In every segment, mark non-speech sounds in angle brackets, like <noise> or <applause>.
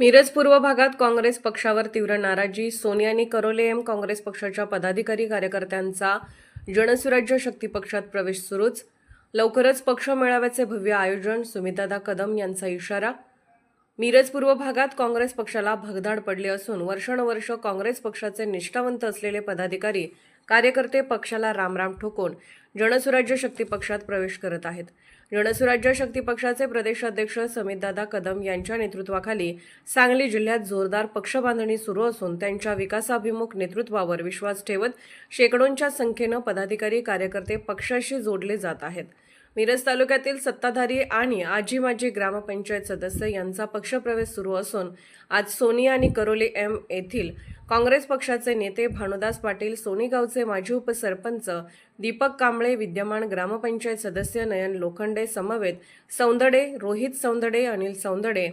मिरज पूर्व भागात काँग्रेस पक्षावर तीव्र नाराजी सोनियानी करोले एम काँग्रेस पक्षाच्या पदाधिकारी कार्यकर्त्यांचा जनसुराज्य शक्ती पक्षात प्रवेश सुरूच. लवकरच पक्ष मेळाव्याचे भव्य आयोजन सुमितादा कदम यांचा इशारा मिरज पूर्व भागात काँग्रेस पक्षाला भगदाड पडले असून वर्षानुवर्ष काँग्रेस पक्षाचे निष्ठावंत असलेले पदाधिकारी कार्यकर्ते पक्षाला रामराम ठोकून जनसुराज्य शक्ती पक्षात प्रवेश करत आहेत. जनसुराज्य शक्ती पक्षाचे प्रदेशाध्यक्ष समितदादा कदम यांच्या नेतृत्वाखाली सांगली जिल्ह्यात जोरदार पक्षबांधणी सुरू असून त्यांच्या विकासाभिमुख नेतृत्वावर विश्वास ठेवत शेकडोंच्या संख्येनं पदाधिकारी कार्यकर्ते पक्षाशी जोडले जात आहेत. मिरज तालुक्यातील सत्ताधारी आणि आजी माजी ग्रामपंचायत सदस्य यांचा पक्षप्रवेश सुरू असून आज सोनिया आणि करोली एम येथील काँग्रेस पक्षाचे नेते भानुदास पाटील सोनीगावचे माजी उपसरपंच दीपक कांबळे विद्यमान ग्रामपंचायत सदस्य नयन लोखंडे समवेत सौंदडे रोहित सौंदडे अनिल सौंदडे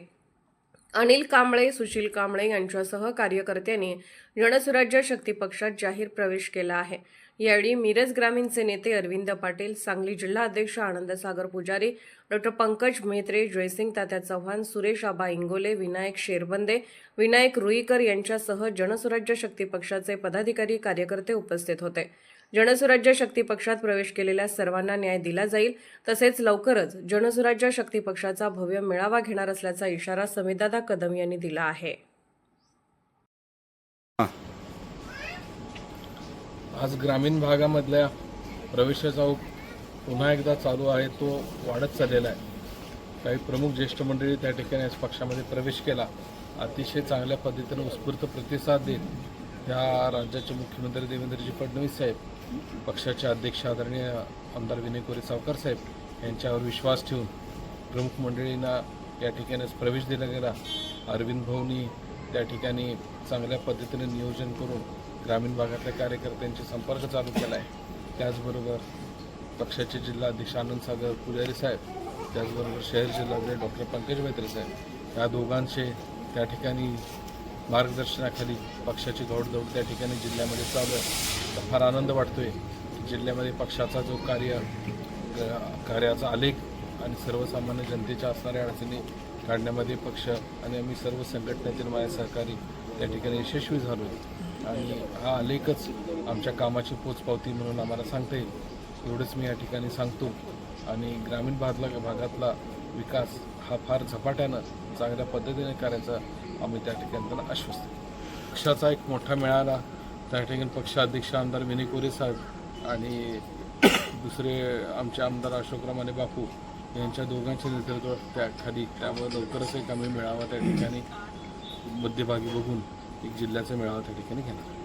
अनिल कांबळे सुशील कांबळे यांच्यासह कार्यकर्त्यांनी जनसुराज्य शक्ती पक्षात जाहीर प्रवेश केला आहे. यावेळी मिरज ग्रामीणचे नेते अरविंद पाटील सांगली जिल्हा अध्यक्ष आनंदसागर पुजारी डॉक्टर पंकज मेहत्रे जयसिंग तात्या चव्हाण सुरेश आबा इंगोले विनायक शेरबंदे विनायक रुईकर यांच्यासह जनसुराज्य शक्ती पक्षाचे पदाधिकारी कार्यकर्ते उपस्थित होते. जनसुराज्य शक्ती पक्षात प्रवेश केलेल्या सर्वांना न्याय दिला जाईल. तसेच लवकरच जनसुराज्य शक्ती पक्षाचा भव्य मेळावा घेणार असल्याचा इशारा समितदादा कदम यांनी दिला आहे. आज ग्रामीण भागामधल्या प्रवेशाचा पुन्हा एकदा चालू आहे तो वाढत चाललेला आहे. काही प्रमुख ज्येष्ठ मंडळी त्या ठिकाणी आज पक्षामध्ये प्रवेश केला. अतिशय चांगल्या पद्धतीनं उत्स्फूर्त प्रतिसाद देत ह्या राज्याचे मुख्यमंत्री देवेंद्रजी फडणवीस साहेब पक्षाचे अध्यक्ष आदरणीय आमदार विनय कोरे सावकर साहेब यांच्यावर विश्वास ठेवून प्रमुख मंडळींना या ठिकाणीच प्रवेश दिला गेला. अरविंद भाऊनी त्या ठिकाणी चांगल्या पद्धतीने नियोजन करून ग्रामीण भागातल्या कार्यकर्त्यांशी संपर्क चालू केला आहे त्याचबरोबर पक्षाचे जिल्हाध्यक्ष आनंद सागर पुजारी साहेब त्याचबरोबर शहर जिल्हाधिकारी डॉक्टर पंकज मैत्रे साहेब या दोघांचे त्या ठिकाणी मार्गदर्शनाखाली पक्षाची दौडदौड त्या ठिकाणी जिल्ह्यामध्ये चालू आहे. फार आनंद वाटतोय. जिल्ह्यामध्ये पक्षाचा जो कार्य कार्याचा आलेख आणि सर्वसामान्य जनतेच्या असणाऱ्या अडचणी काढण्यामध्ये पक्ष आणि आम्ही सर्व संघटनेतील माझ्या सहकारी त्या ठिकाणी यशस्वी झालो आणि हा आलेखच आमच्या कामाची पोचपावती म्हणून आम्हाला सांगता येईल. एवढंच मी या ठिकाणी सांगतो. आणि ग्रामीण भागातला भागातला विकास हा फार झपाट्यानं चांगल्या पद्धतीने करायचा आम्ही त्या ठिकाणी त्यांना आश्वस्त पक्षाचा एक मोठा मेळावा त्या ठिकाणी पक्षाध्यक्ष आमदार विनय कोरे साहेब आणि <coughs> दुसरे आमचे आमदार अशोक रामाने बापू यांच्या दोघांच्या नेतृत्वात त्या खाली त्यामुळे लवकरच एक आम्ही मेळावा त्या ठिकाणी मध्यभागी बघून एक जिल्ह्याचा मेळावा त्या ठिकाणी घेणार.